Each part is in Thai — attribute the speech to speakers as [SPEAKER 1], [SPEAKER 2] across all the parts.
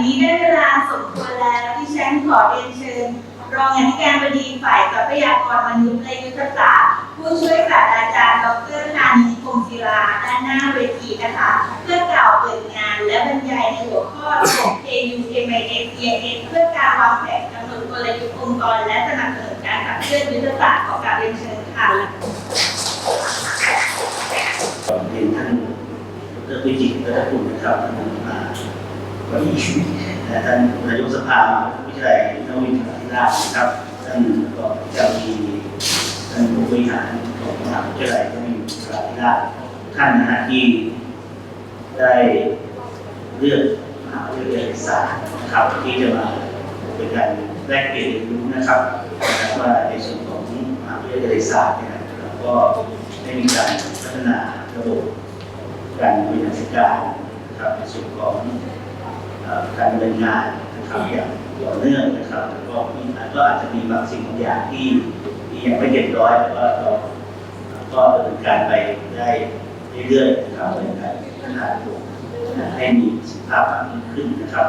[SPEAKER 1] นี้ได้เวลาสมควรแล้วที่ฉันขอเรียนเชิญ รองอธิการบดีฝ่ายทรัพยากรมนุษย์และยุทธศาสตร์ผู้ช่วยศาสตราจารย์ดรนานีพงศิลาด้านหน้าเวทีนะคะ เพื่อกล่าวเปิดงานและบรรยายในหัวข้อระบบ KU MIS EIS เพื่อการวางแผนกำหนดกลยุทธ์องค์กรและสนับสนุนการขับเคลื่อนยุทธศาสตร์ของการเรียนเชิญค่ะ
[SPEAKER 2] ก่อนเรียนท่านดรวิจิตรรัตนกุลนะครับ วันนี้และท่านนายกสภาวิทยาลัยนวิทยาธิราชนะครับท่านก็จะมีท่านผู้บริหารของมหาวิทยาลัยนวิทยาธิราชท่านนะฮะที่ได้เลือกมหาวิทยาลัยศาสตร์นะครับที่จะมาเป็นการแลกเปลี่ยนเรียนรู้นะครับว่าในส่วนของมหาวิทยาลัยศาสตร์เนี่ยเราก็ได้มีการพัฒนาระบบการบริหารจัดการนะครับในส่วนของ การดำเนินงานนะครับอย่างต่อเนื่องนะครับแล้วก็มีก็อาจจะมีบางสิ่งบางอย่างที่ที่ยังไม่เรียบร้อยแต่ว่าเราก็ดำเนินการไปได้เรื่อยๆนะครับในการพัฒนาระบบให้มีประสิทธิภาพมากยิ่งขึ้นนะครับ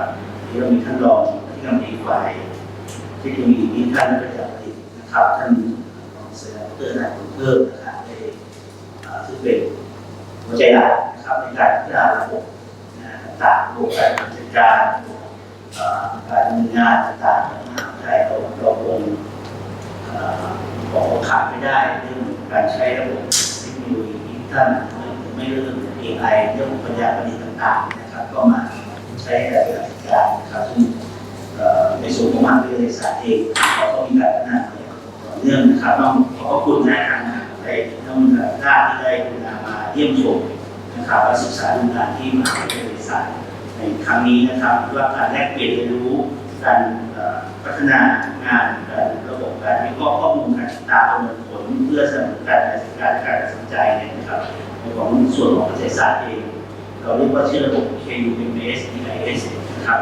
[SPEAKER 2] ที่เรามีท่านรองที่กำลังดีฝ่ายเทคโนโลยีที่ท่านประจักษ์ผลิตนะครับท่านรองเซนเตอร์นายคุณเพิ่มนะครับได้อ่าซึ่งเป็นหัวใจหลักนะครับในการพัฒนาระบบนะต่างๆระบบการจัด การการดำเนินงานต่างๆของมหาวิทยาลัยเราเราคงอ่าบอกว่าขาดไม่ได้เรื่องการใช้ระบบเทคโนโลยีดิจิทัลไม่เรื่อง AI เรื่องปัญญาประดิษฐ์ต่างๆนะครับ ก็มาใช้ในการจัดการนะครับซึ่งในส่วนของมหาวิทยาลัยศาสตร์เองเราก็มีการพัฒนาต่อเนื่องนะครับต้องขอบคุณนะทางมหาวิทยาลัยท่านด้านที่ได้กรุณามาเยี่ยมชมนะครับและศึกษาดูงานที่มหาวิทยาลัยศาสตร์ ในครั้งนี้นะครับว่าการแลกเปลี่ยนเรียนรู้การพัฒนางานการระบบการวิเคราะห์ข้อมูลการติดตามประเมินผลเพื่อสนับสนุนการตัดสินการตัดสินใจเนี่ยนะครับในของส่วนของเกษตรศาสตร์เองเราเรียกว่าชื่อระบบ KUMS EIS นะครับ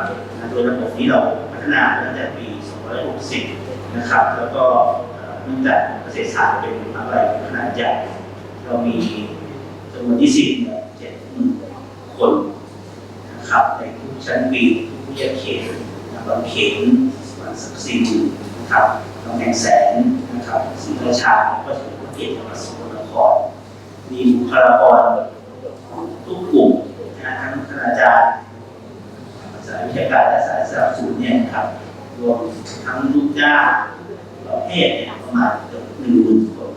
[SPEAKER 2] โดยระบบนี้เราพัฒนาตั้งแต่ปี 2560 นะครับ แล้วก็เนื่องจากเกษตรศาสตร์เป็นมหาวิทยาลัยขนาดใหญ่เรามีจำนวนที่สิบเนี่ยเจ็ดหมื่นคนนะครับในทุก ชั้นปีทุกวิทยาเขตนบางเขนบางสักสี่หมื่นนะครับกำแพงแสนนะครับศรีราชาก็ถือว่าเกียรติจังหวัดสกลนครมีบุคลากรทุกกลุ่มนะทั้งคณาจารย์สายวิชาการและสายสนับสนุนเนี่ยครับรวมทั้งลูกจ้างประเภทเนี่ยประมาณเกือบหนึ่งหมื่นคน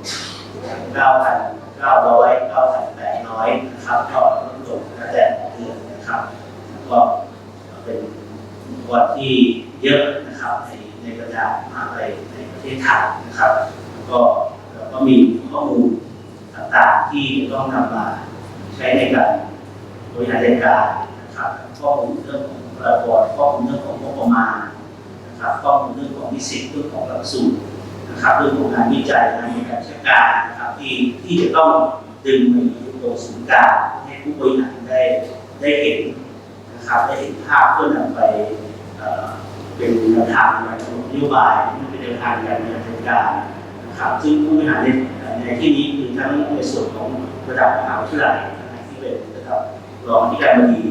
[SPEAKER 2] เก้าพันเก้าร้อยเก้าพันแปดร้อยนะครับก็ลดลงตั้งแต่เดือนนะครับแล้วก็ เป็นวันที่เยอะนะครับในในบรรดามหาวิทยาลัยในประเทศไทยนะครับแล้วก็ก็มีข้อมูลต่างๆที่ต้องนำมาใช้ในการบริหารจัดการนะครับข้อมูลเรื่องของบุคลากรข้อมูลเรื่องของงบประมาณนะครับข้อมูลเรื่องของนิสิตเรื่องของหลักสูตรนะครับเรื่องของงานวิจัยงานในการใช้การนะครับที่ที่จะต้องดึงมาอยู่ตรงศูนย์กลางให้ผู้บริหารได้ได้เห็น นะครับได้เห็นภาพเพื่อนำไปเป็นแนวทางในการนโยบายเป็นแนวทางการบริหารจัดการนะครับซึ่งผู้บริหารในในที่นี้คือทั้งในส่วนของระดับมหาวิทยาลัยที่เป็นระดับรองที่การบดี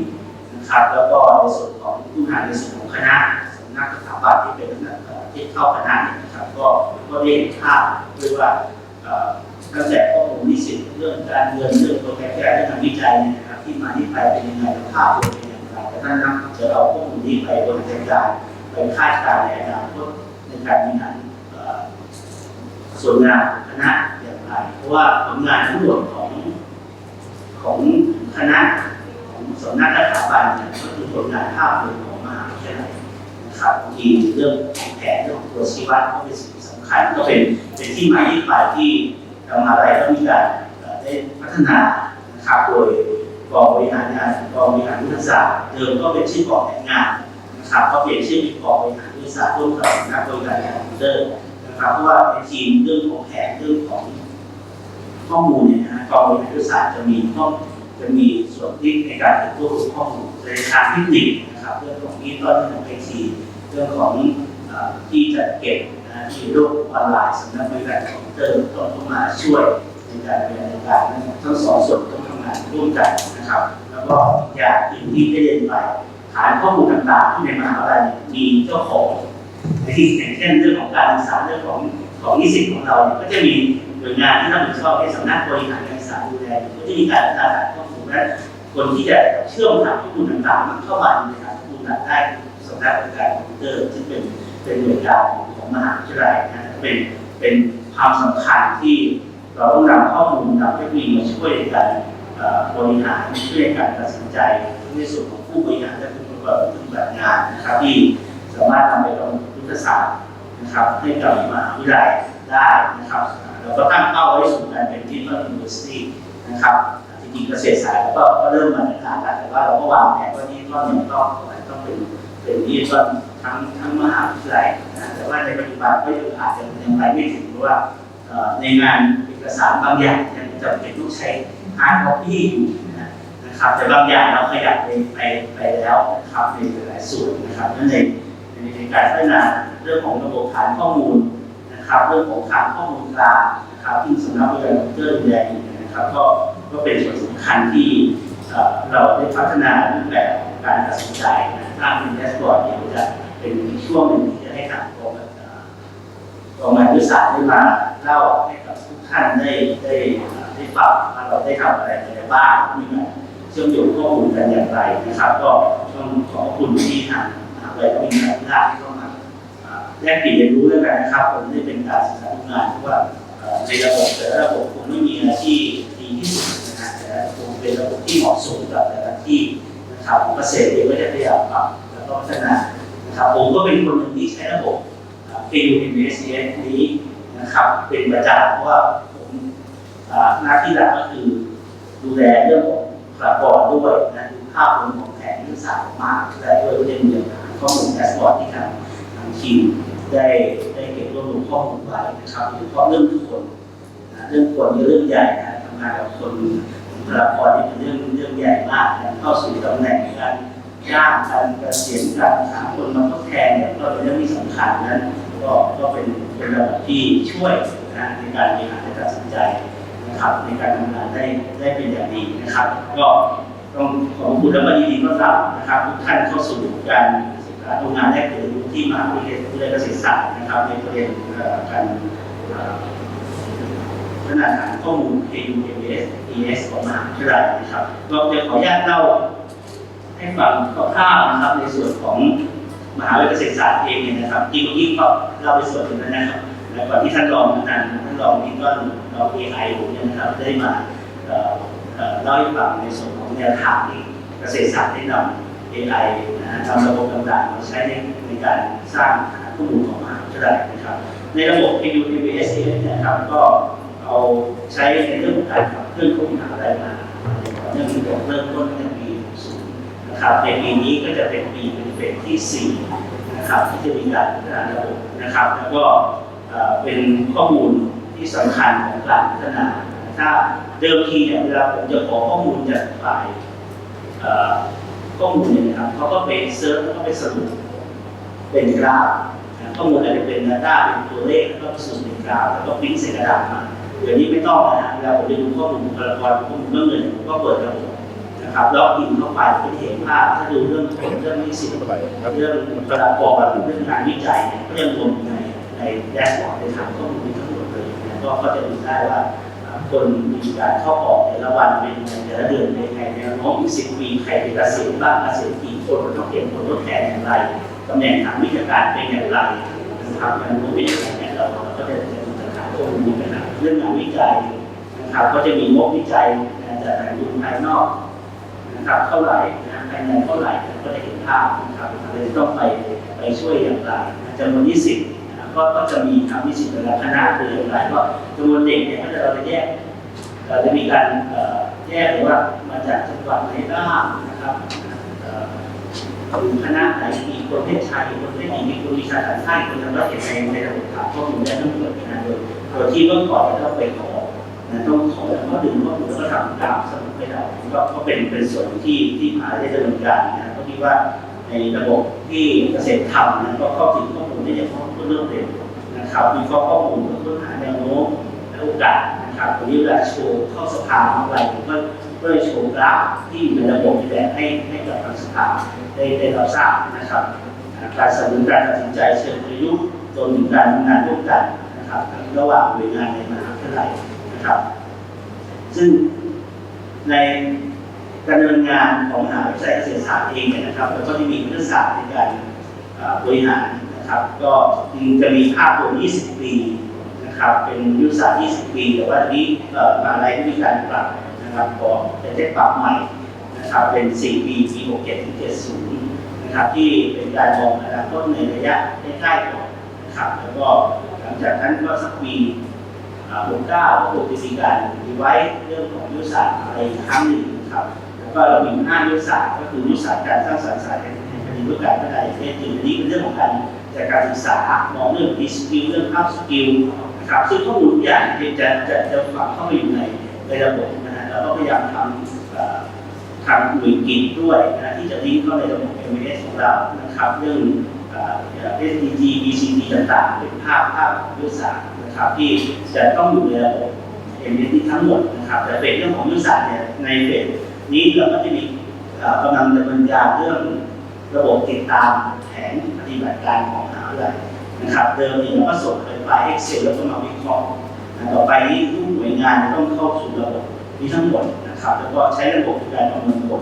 [SPEAKER 2] นะครับ แล้วก็ในส่วนของผู้บริหารในส่วนของคณะสำนักสถาบันที่เป็นที่เข้าคณะนะครับก็ก็ได้เห็นภาพด้วยว่าตั้งแต่ข้อมูลนิสิตเรื่องการเงินเรื่องโปรแกรมการเรื่องงานวิจัยนะครับที่มาที่ไปเป็นยังไงภาพรวมเป็น อย่างไรแต่ท่านนำจะเอาข้อมูลนี้ไปบริหารจัดการไปคาดการณ์ในอนาคตในการบริหารส่วนงานคณะอย่างไร เพราะว่าผลงานทั้งหมดของของคณะของสำนักสถาบันเนี่ยก็คือผลงานภาพรวมของมหาวิทยาลัยนะครับบางทีเรื่องแผนเรื่องตัวชี้วัดก็เป็นสิ่งสำคัญก็เป็นเป็นที่มาที่ไปที่ทางมหาวิทยาลัยต้องมีการเอ่อได้พัฒนานะครับโดย กองบริหารงานกองบริหารยุทธศาสตร์เดิมก็เป็นชื่อกองแผนงานนะครับก็เปลี่ยนชื่อเป็นกองบริหารยุทธศาสตร์ร่วมกับนักบริหารงานคอมพิวเตอร์นะครับเพราะว่าในทีมเรื่องของแผนเรื่องของข้อมูลเนี่ยนะกองบริหารยุทธศาสตร์จะมีข้อจะมีส่วนที่ในการติดตัวข้อมูลในทางเทคนิคนะครับเรื่องของดิจิตอลเรื่องของไอทีเรื่องของที่จัดเก็บนะที่โลกออนไลน์สำนักบริการคอมพิวเตอร์ต้องเข้ามาช่วยในการบริหารจัดการทั้งสองส่วนต้องทำงานร่วมกัน นะครับ แล้วก็อีกย่างอื่นที่ได้เรียนไปฐานข้อมูลต่างๆที่ในมหาวิทยาลัยมีเจ้าของในที่อย่างเช่นเรื่องของการศึกษาเรื่องของของนิสิตของเราเนี่ยก็จะมีหน่วยงานที่รับผิดชอบในสำนักบริหารการศึกษาดูแลก็จะมีการพัฒนาฐานข้อมูลและคนที่จะเชื่อมฐานข้อมูลต่างๆเข้ามาในฐานข้อมูลได้สำนักบริการคอมพิวเตอร์ซึ่เป็นเป็นหน่วยงานของมหาวิทยาลัยนะเป็นเป็นความสำคัญที่เราต้องนำข้อมูลนำเทคโนโลยีมาช่วยในการ บริหารช่วยการตัดสินใจในส่วนของผู้บริหารและผู้ประกอบปฏิบัติงานนะครับที่สามารถทำไปกับยุทธศาสตร์นะครับให้กับมหาวิทยาลัยได้นะครับเราก็ตั้งเป้าไว้สู่การเป็นที่ Digital University นะครับจริงๆเกษตรศาสตร์เราก็เริ่มมาในทางการแต่ว่าเราก็วางแผนว่านี่ต้นเนี่ยต้องต้องเป็นเป็นที่ต้นทั้งทั้งมหาวิทยาลัยนะแต่ว่าในปัจจุบันก็ยังอาจจะยังไปไม่ถึงเพราะว่าในงานเอกสารบางอย่างยังจำเป็นต้องใช้ ฮาร์ดคอปี้อยู่นะครับแต่บางอย่างเราขยับไปไปไปแล้วนะครับในหลายส่วนนะครับนั่นในในในการพัฒนาเรื่องของระบบฐานข้อมูลนะครับเรื่องของฐานข้อมูลกลางนะครับที่สำนักบริการคอมพิวเตอร์ดูแลอยู่นะครับก็ก็เป็นส่วนสำคัญที่เราได้พัฒนารูปแบบของการตัดสินใจนะถ้าเป็นแดชบอร์ดเนี่ยจะเป็นช่วงหนึ่งที่จะให้ทางกองเอ่อกองงาวิสาได้มาเล่าให้กับทุกท่านได้ได้ ได้ฟังว่าเราได้ทำอะไรไปบ้างมีการเชื่อมโยงข้อมูลกันอย่างไรนะครับ ก็ต้องขอบคุณที่ทางมหาวิทยาลัยมีการที่เข้ามาแลกเปลี่ยนเรียนรู้ด้วยกันนะครับผมได้เป็นการศึกษาทุกงานเพราะว่าในระบบแต่ละระบบคงไม่มีอะไรที่ดีที่สุดนะฮะแต่คงเป็นระบบที่เหมาะสมกับแต่ละที่นะครับของเกษตรเองก็จะพยายามปรับแล้วก็พัฒนานะครับผมก็เป็นคนหนึ่งที่ใช้ระบบ KUMSCS นี้นะครับเป็นประจำเพราะว่า หน้าที่หลักก็คือ ดูแลเรื่องของบุคลากด้วยนะดูภาพรวมของแผนยุทธศาสตร์ออกและด้วยก็จะมีข้อมูลแดชบอร์ดที่ทางทางทีมได้ได้เก็บรวบรวมข้อมูลไว้นะครับโดยเฉพาะเรื่องทุกคนนะเรื่องคนมีเรื่องใหญ่นะทำงานกับคนบุคลากรนี่เป็นเรื่องเรื่องใหญ่มากนะเข้าสู่ตำแหน่งการย่างการเกษียณการหาคนมาทดแทนเนี่ยก็เป็นเรื่องที่สำคัญนั้นก็ก็เป็นเป็นระบบที่ช่วยนะในการบริหารและตัดสินใจ นะครับในการทำงานได้ได้เป็นอย่างดีนะครับ ก็ต้องขอบคุณและยินดีต้อนรับนะครับทุกท่านเข้าสู่การกาทำงานแลกเปลี่ยนรู้ที่มหาวิทยาลัยเกษตรศาสตร์นะครับ ในประเด็นการพัฒนาฐานข้อมูล KUMS ES ของมหาวิทยาลัยนะครับก็จะขออนุญาตเล่าให้ฟังคร่าวๆนะครับในส่วนของมหาวิทยาลัยเกษตรศาสตร์เองเนี่ยนะครับจริงๆยิ่งก็เราไปส่วนหนึ่งแล้วนะครับ แล้วก่อนที่ท่านรองนั้นท่านรองนี่ก็เราเอไอผมเนี่ยนะครับได้มาเล่าให้ฟังในส่วนของแนวทางที่เกษตรศาสตร์ได้นำ AI นะฮะทำระบบต่างๆมาใช้ในในการสร้างฐานข้อมูลของมหาวิทยาลัยนะครับ ในระบบ KUPBS เนี่ยนะครับก็เอาใช้ในเรื่องของการขับเคลื่อนของมหาวิทยาลัยมาเนื่องจากเริ่มต้นตั้งแต่ปี60นะครับในปีนี้ก็จะเป็นปีเป็นเฟสที่สี่นะครับที่จะมีการพัฒนาระบบนะครับ แล้วก็ เป็นข้อมูลที่สำคัญของการพัฒนา ถ้าเดิมทีเนี่ยเวลาผมจะขอข้อมูลจากฝ่ายข้อมูลเนี่ยนะครับเขาก็ไปเซิร์ชแล้วก็ไปสรุปเป็นกราฟข้อมูลอาจจะเป็น Data เป็นตัวเลขแล้วก็สรุปเป็นกราฟแล้วก็ปริ้นใส่กระดาษมาเดี๋ยวนี้ไม่ต้องนะฮะเวลาผมไปดูข้อมูลบุคลากรข้อมูลเรื่องเงินผมก็เปิดระบบนะครับแล้วอินเข้าไปก็จะเห็นภาพถ้าดูเรื่องเรื่องนิสิตเรื่องบุคลากรเรื่องงานวิจัยก็ยังรวมอยู่ใน ในแดชบอร์ดในฐานข้อมูลทั้งหมดเลยนะก็ก็จะดูได้ว่าคนมีการเข้าออกแต่ละวันเป็นแต่ละเดือนเป็นไงแนวโน้อมอีกสิบปีใครเป็นเกษียณบ้างเกษียณกี่คนต้องเก็บผลทดแทนอย่างไรตำแหน่งทางวิชาการเป็นอย่างไรนะครับการรู้เป็นย่งไรเนี่ยเราก็จะจะดูฐานข้อมูลนี้นะครัเรื่องงานวิจัยนะครับก็จะมีงบวิจัยจากแหล่งทุนภายนอกนะครับเท่าไหร่นะภายในเท่าไหร่ก็จะเห็นภาพนะครับเราจะต้องไปไปช่วยอย่างไรจำนวนยี่สิบ ก็ต้องจะมีทำวิสิตและคณะเป็นอย่างไรก็จำนวนเด็กเนี่ยก็จะเราจะแยกเราจะมีการแยกหรือว่ามาจากจังหวัดไหนบ้างนะครับหรือคณะไหนมีคนเพศชายมีคนเพศหญิงมีคนวิชายสัญชายคนทำรัฐเห็นในในระบบข่าวข้อมูลได้ทั้งหมดนะโดยโดยที่เมื่อก่อนเราไปขอต้องขอแต่ว่าดึงข้อมูลแล้วก็ทำตามสมุดไปเราก็เป็นเป็นส่วนที่ที่หาได้ดำเนินการนะก็คิดว่า ในระบบที่เกษตรทำนะก็เข้าถึงข้อมูลได้อย่างรวดเร็วเร็วนะครับมีข้อข้อมูลเพื่อค้นหาแนวโน้มและโอกาสนะครับวันนี้เวลาโชว์เข้าสภาอะไรผมก็ก็เลยโชว์กราฟที่อยู่ในระบบที่แบ่งให้ให้กับทางสภาได้ได้รับทราบนะครับ การสนับสนุนการตัดสินใจเชิงประยุกต์รวมถึงการทำงานร่วมกันนะครับระหว่างหน่วยงานในมหาวิทยาลัยนะครับ ซึ่งใน ดำเนินงานของมหาวิทยาลัยเกษตรศาสตร์เองเนี่ยนะครับเราก็จะมียุทธศาสตร์ในการบริหารนะครับ ก็จริงจะมีภาพรวม 20 ปีนะครับ เป็นยุทธศาสตร์ 20 ปี แต่ว่าอันนี้เอ่อมหาอะไรที่มีการปรับนะครับก็จะได้ปรับใหม่นะครับ เป็น 4 ปี ปี 67 ถึง 70 นะครับ ที่เป็นการมองอนาคตในระยะใกล้ๆก่อนนะครับ แล้วก็หลังจากนั้นก็สักปีหกเก้าก็คงจะมีการดีไว้เรื่องของยุทธศาสตร์อะไรอีกครั้งหนึ่งนะครับ ก็เรามีห้ายุทธศาสตร์ก็คือยุทธศาสตร์การสร้างสรรค์สายแห่งแห่งปฏิรูปการพัฒนาประเทศจริงอันนี้เป็นเรื่องของการจากการศึกษามองเรื่อง e skill เรื่อง up skill นะครับซึ่งข้อมูลทุกอย่างจะจะจะฝังเข้าไปอยู่ในในระบบนะฮะเราก็พยายามทำทำหน่วยกิจด้วยนะที่จะลิงก์เข้าในระบบ MAS ของเรานะครับเรื่องเอ่อ SDG BCD ต่างๆเป็นภาพภาพยุทธศาสตร์นะครับที่จะต้องอยู่ในระบบเอ็นนี้ทั้งหมดนะครับแต่เป็นเรื่องของยุทธศาสตร์เนี่ยในเฟส นี้เราก็จะมีกำลังดำเนินการเรื่องระบบติดตามแผนปฏิบัติการของมหาวิทยาลัยนะครับ เดิมนี่ยเราก็ส่งไปไฟล์ Excel แล้วก็มาวิเคราะห์ต่อไปนี้ทุกหน่วยงานจะต้องเข้าสู่ระบบนี้ทั้งหมดนะครับ แล้วก็ใช้ระบบในการประเมินผล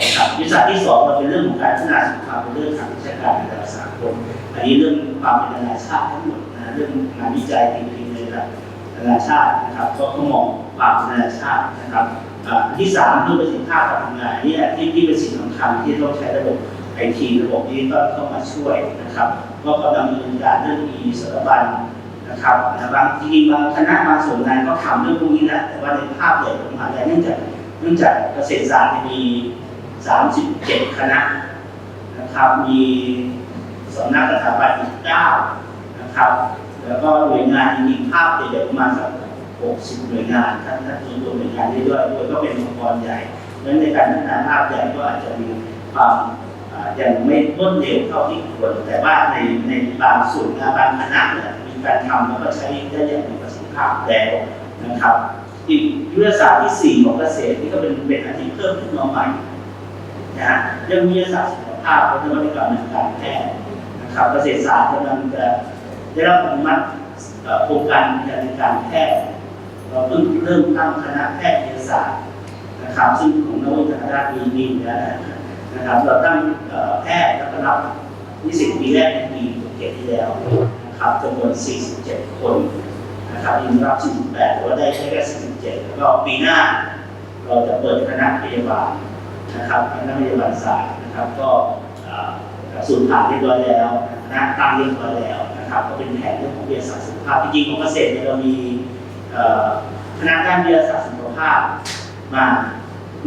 [SPEAKER 2] นะครับยุทธศาสตร์ที่สองเราเป็นเรื่องของการพัฒนาสุขภาพเป็นเรื่องทางวิชาการในระดับสากลอันนี้เรื่องความเป็นนานาชาติทั้งหมดนะเรื่องงานวิจัยจริงๆในระดับนานาชาตินะครับ ก็ก็มองความนานาชาตินะครับ อ่าอันที่สามคือประสิทธิภาพการทำงานเนี่แหละที่ที่เป็นสิ่งสำคัญที่ต้องใช้ระบบไอทีระบบนี้ก็เข้ามาช่วยนะครับ ก็กำลังดำเนินการเรื่อง e สารบัญนะครับบางทีบางคณะบางส่วนงานก็ทำเรื่องพวกนี้แหละแต่ว่าในภาพใหญ่ของมหาวิทยาลัยเนื่องจากเนื่องจากเกษตรศาสตร์มี 37 คณะนะครับมีสำนักสถาบันอีก9นะครับ แล้วก็หน่วยงานมีภาพใหญ่ๆประมาณสัก 60 หน่วยงานถ้าถ้ารวหน่วยงานนี้ด้วยด้วยก็เป็นองค์กรใหญ่เพราะฉะนั้นในการพัฒนาภาพใหญ่ก็อาจจะมีความยังไม่รวดเร็วเท่าที่ควรแต่ว่าในในบางส่วนงานบางคณะเนี่ยมีการทำแล้วก็ใช้ได้อย่างมีประสิทธิภาพแล้วนะครับ อีกยุทธศาสตร์ที่สี่ของเกษตรนี่ก็เป็นเป็นอันที่เพิ่มขึ้นมาใหม่นะฮะเรื่องวิทยาศาสตร์สุขภาพและนวัตกรรมทางการแพทย์นะครับเกษตรศาสตร์กำลังจะได้รับอนุมัติโครงการวิจัยการแพทย์ เริ่มตั้งคณะแพทยศาสตร์นะครับซึ่งของนวัตกรรมมีมีอยู่แล้วนะครับเราตั้งแพทย์แล้วก็รับนิสิตปีแรกในปีเจ็ดที่แล้วนะครับจำนวน 47 คนนะครับยังรับ 48แต่ว่าได้แค่แค่47 แล้วก็ปีหน้า เราจะเปิดคณะพยาบาลนะครับคณะพยาบาลศาสตร์นะครับก็เอ่อสูนย์ผ่านเรียบร้อยแล้วคณะตั้งเรียบร้อยแล้วนะครับก็เป็นแผนเรื่องของวิทยาศาสตร์สุขภาพจริงๆของเกษตรเนี่ยเรามี คณะด้านวิทยาศาสตร์สุขภาพมา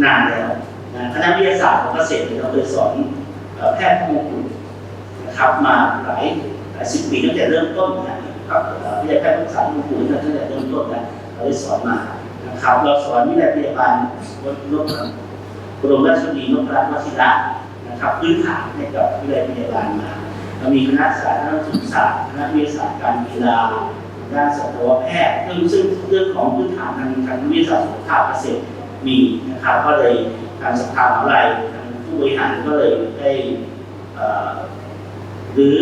[SPEAKER 2] นานแล้วนะคณะวิทยาศาสตร์ของเกษตรเราเคยสอนแพทย์ผู้มงกุฎนะครับมาหลายหลายสิบปีตั้งแต่เริ่มต้นนะครับวิทยาแพทย์ผู้สาผู้มงกุฎตั้งแต่เริ่มต้นนะเราได้สอนมานะครับเราสอนวิทยาพยาบาลนกบรมราชชนนีนพรัตน์วชิระนะครับพื้นฐานให้กับวิทยาพยาบาลมาเรามีคณะสาธารณสุขศาสตร์คณะวิทยาศาสตร์การกีฬา ด้านสัตวแพทย์ซึ่งซึ่งเรื่องของพื้นฐานทางทางวิทยาศาสตร์สุขภาพเกษตรมีนะครับก็เลยทางสภาวิทยาลัยทางผู้บริหารก็เลยได้เอ่อรื้อ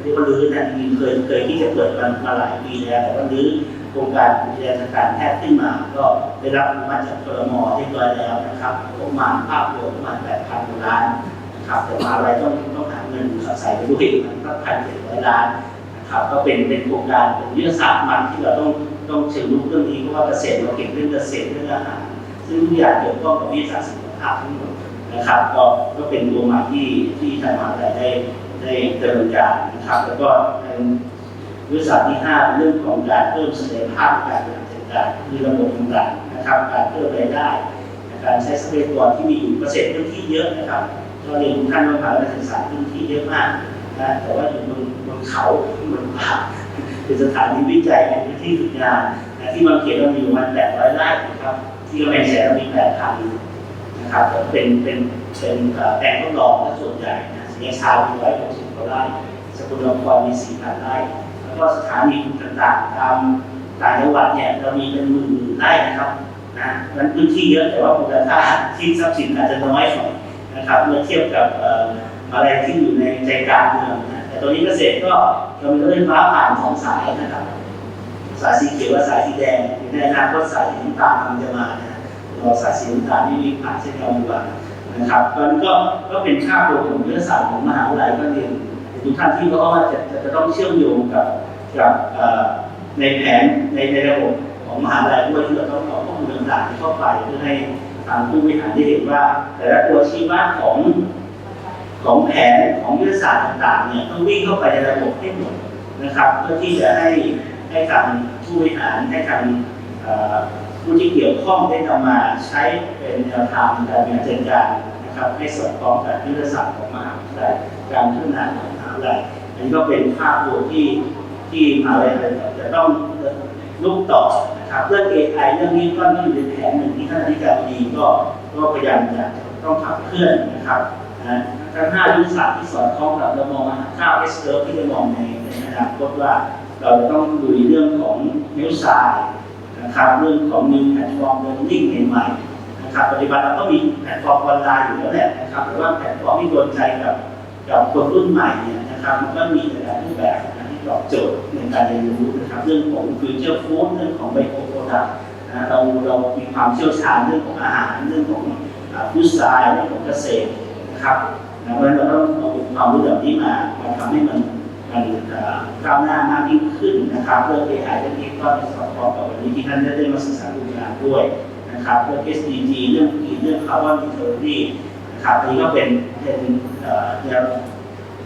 [SPEAKER 2] เรียกว่ารื้อนะจริงเคยเคยที่จะเปิดมามาหลายปีแล้วแต่ว่ารื้อโครงการวิทยาการแพทย์ขึ้นมา ก็ได้รับอนุมัติจากครมเรียบร้อยแล้วนะครับประมาณภาพรวมประมาณ8,000กว่าล้านนะครับแต่มาอะไรต้องต้องหาเงินใส่ไปด้วยมันก็พันเจ็ดร้อยล้าน ครับก็เป็นเป็นโครงการเป็นยุทธศาสตร์มันที่เราต้องต้องเชิงลุกเรื่องนี้เพราะว่าเกษตรเราเก่งเรื่องเกษตรเรื่องอาหารซึ่งทุกอย่างเกี่ยวข้องกับวิทยาศาสตร์สุขภาพทั้งหมดนะครับ ก็ก็เป็นตัวหม่ที่ที่ทางมหาวิทยาลัยได้ได้ดำเนินการนะครับ แล้วก็ในยุทธศาสตร์ที่ห้าเป็นเรื่องของการเพิ่มศักยภาพการบริหารจัดการคือระบบต่างๆนะครับ การเพิ่มรายได้การใช้ทรัพยากรที่มีอยู่เกษตรพื้นที่เยอะนะครับเราเรียนทุกท่านว่าผ่านการศึกษาพื้นที่เยอะมาก นะแต่ว่าอยู่บนบนเขาบนป่าเป็นสถานีวิจัยในพื้นที่ฝึกงานนะที่บางเขตเรามีอยู่ประมาณแปดร้อยไร่นะครับ ที่กำแพงแสนเรามีแปดพันนะครับเป็นเป็นเป็นแปลงทดลองและส่วนใหญ่นะสีชาวมีร้อยหกสิบกว่าไร่สกุลนครมีสี่พันไร่แล้วก็สถานีต่างๆตามต่างจังหวัดเนี่ยเรามีเป็นหมื่นไร่นะครับนะมันพื้นที่เยอะแต่ว่ามูลค่าที่ทรัพย์สินอาจจะน้อยหน่อยนะครับเมื่อเทียบกับเอะไรที่อยู่ในใจกลางเมืองนะแต่ตอนนี้เกษตรก็เรามีรถไฟฟ้าผ่านสองสายนะครับ สายสีเขียวและสายสีแดงในอนาคตสายสีน้ำตาลกำลังจะมานะรอสายสีน้ำตาลที่วิ่งผ่านเส้นทางดีกว่านะครับตอนนี้ก็ก็เป็นค่าโปรของวิทยาศาสตร์ของมหาวิทยาลัยก็เรียนทุกท่านที่ก็ว่าจะจะจะต้องเชื่อมโยงกับกับในแผนในในระบบของมหาวิทยาลัยด้วยที่เราต้องเอาข้อมูลต่างๆเข้าไปเพื่อให้ทางผู้บริหารได้เห็นว่า แต่ละตัวชี้วัดของ ของแผนของวิทยาศาสตร์ต่างๆเนี่ยต้องวิ่งเข้าไปในระบบให้หมดนะครับ เพื่อที่จะให้ให้ทางผู้บริหารให้ทางเอ่อผู้ที่เกี่ยวข้องได้นำมาใช้เป็นแนวทางในการบริหารจัดการนะครับให้สอดคล้องกับยุทธศาสตร์ของมหาวิทยาลัยการพัฒนาของมหาวิทยาลัยอันนี้ก็เป็นภาพรวมที่ที่มหาวิทยาลัยจะต้องลุกต่อนะครับเรื่อง AI เรื่องนี้ก็อยู่ในแผนหนึ่งที่ท่านอธิการดีก็ก็พยายามจะต้องขับเคลื่อนนะครับนะ ทั้งห้ายุทธศาสตร์ที่สอดคล้องกับเรามองมาข้าวเอสเร์ที่จะมองในในอนาคตว่าเราจะต้องดูเรื่องของนิวไซด์นะครับเรื่องของ new platform learning ใหม่ๆนะครับปัจจุบันเราก็มีแพลตฟอร์มออนไลน์อยู่แล้วแหละนะครับแต่ว่าแพลตฟอร์มที่โดนใจกับกับคนรุ่นใหม่เนี่ยนะครับมันก็มีหลายรูปแบบนะที่ตอบโจทย์ในการเรียนรู้นะครับเรื่องของ future food เรื่องของ bio product นะเราเรามีความเชี่ยวชาญเรื่องของอาหารเรื่องของฟู้ดไซด์เรื่องของเกษตรนะครับ นะเพราะฉะนั้นเราต้องเอาความรู้แบบนี้มามาทำให้มันมันก้าวหน้ามากยิ่งขึ้นนะครับเรื่อง AI เรื่องนี้ก็สอดคล้องกับวันนี้ที่ท่านได้ได้มาศึกษาดูงานด้วยนะครับเรื่อง SDG เรื่องกีเรื่อง Carbon Neutrality นะครับอันนี้ก็เป็นเป็นเอ่อแนว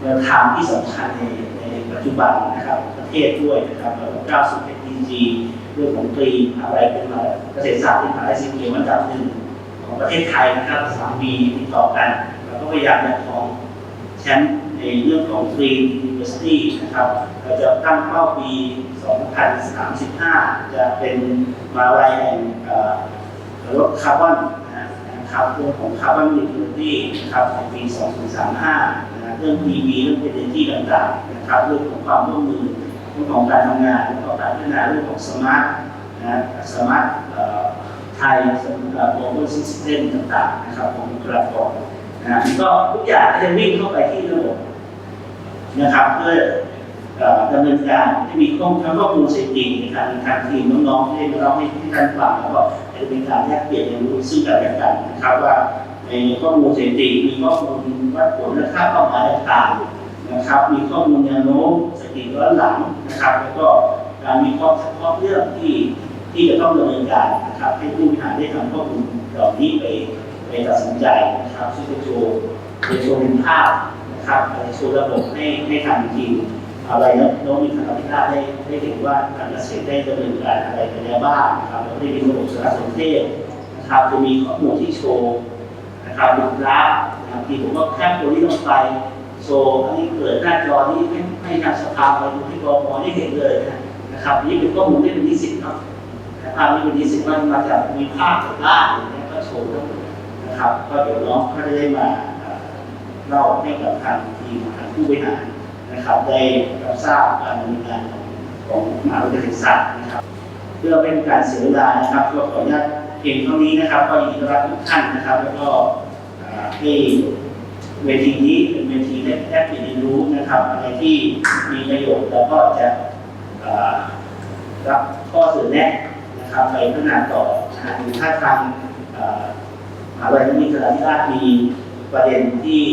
[SPEAKER 2] แนวทางที่สำคัญในในปัจจุบันนะครับประเทศด้วยนะครับแล้วก็ก้าวสู่ SDG เรื่องของกรีนอะไรเป็นมาเกษตรศาสตร์เป็นมาวิทยสิ่งเดียวอันดับหนึ่งของประเทศไทยนะครับสามปีติดต่อกัน ก็พยายามจะของแชมป์ในเรื่องของ Green University นะครับ เราจะตั้งเป้าปี 2035 จะเป็นมาวิทยาลัยแห่งลดคาร์บอนนะครับเรื่องของคาร์บอนนิวทรัลิตี้นะครับในปี 2035นะเรื่อง PV เรื่อง Energy ต่างๆนะครับเรื่องของความร่วมมือเรื่องของการทำงานเรื่องของการพัฒนาเรื่องของสมาร์ทนะสมาร์ทไทยสำหรับโลกซิสเต็มต่างๆนะครับของบุคลากรน ฮะก็ทุกอย่างจะวิ่งเข้าไปที่ระบบนะครับเพื่อดำเนินการที่มีข้อมูลข้อมูลสถิติในการทางทีมน้องๆที่เล่าให้ที่ท่านฟังแล้วก็จะเป็นการแลกเปลี่ยนเรียนรู้ซึ่งกันและกันนะครับว่าในข้อมูลสถิติมีข้อมูลวัดผลและค่าเป้าหมายต่างๆนะครับ มีข้อมูลแนวโน้มสถิติย้อนหลังนะครับ แล้วก็การมีข้อเฉพาะเรื่องที่ที่จะต้องดำเนินการนะครับให้ผู้บริหารได้ทำข้อมูลเหล่านี้ไป ไปตัดสินใจนะครับซึ่งจะโชว์จะโชว์เป็นภาพนะครับอะไรโชว์ระบบให้ให้ทางทีมอะไรนะน้องมีทางพิราได้ได้เห็นว่าการเกษตรได้ดำเนินการอะไรไปแล้วบ้างนะครับแล้วก็ได้มีระบบสารสนเทศนะครับจะมีข้อมูลที่โชว์นะครับดูกราฟนะครับที่ผมก็แคปตัวนี้ลงไปโชว์อันนี้เปิดหน้าจอนี้ให้ให้ทางสภาไปดูให้กรมได้เห็นเลยนะครับนี่เป็นข้อมูลที่เป็นนิสิตเนาะแต่ภาพนี้วันนี้สิมันมาจากมีภาพจากล่าอย่างเงี้ยก็โชว์ทั้งหมด นะครับ ก็เดี๋ยวน้องก็จะได้มาเล่าให้กับทางทีมทางผู้บริหารนะครับ ได้รับทราบการดำเนินงานของมหาวิทยาลัยศาสตร์นะครับ เพื่อเป็นการเสียเวลานะครับก็ขออนุญาตเพียงเท่านี้นะครับ ก็ยินดีต้อนรับทุกท่านนะครับ แล้วก็เอ่อให้เวทีนี้เป็นเวทีแลกแลกเปลี่ยนเรียนรู้นะครับ อะไรที่มีประโยชน์เราก็จะรับข้อเสนอแนะนะครับไปพัฒนาต่อนะฮะหรือถ้าทาง มหาวิทยาลัยมีคณะที่ราชมีประเด็นที่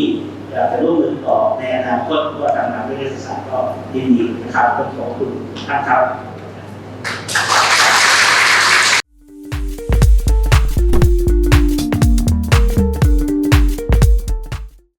[SPEAKER 2] อยากจะร่วมมือต่อในอนาคตว่าทางมหาวิทยาลัยศึกษาก็ยินดีนะครับขอบคุณท่านครับ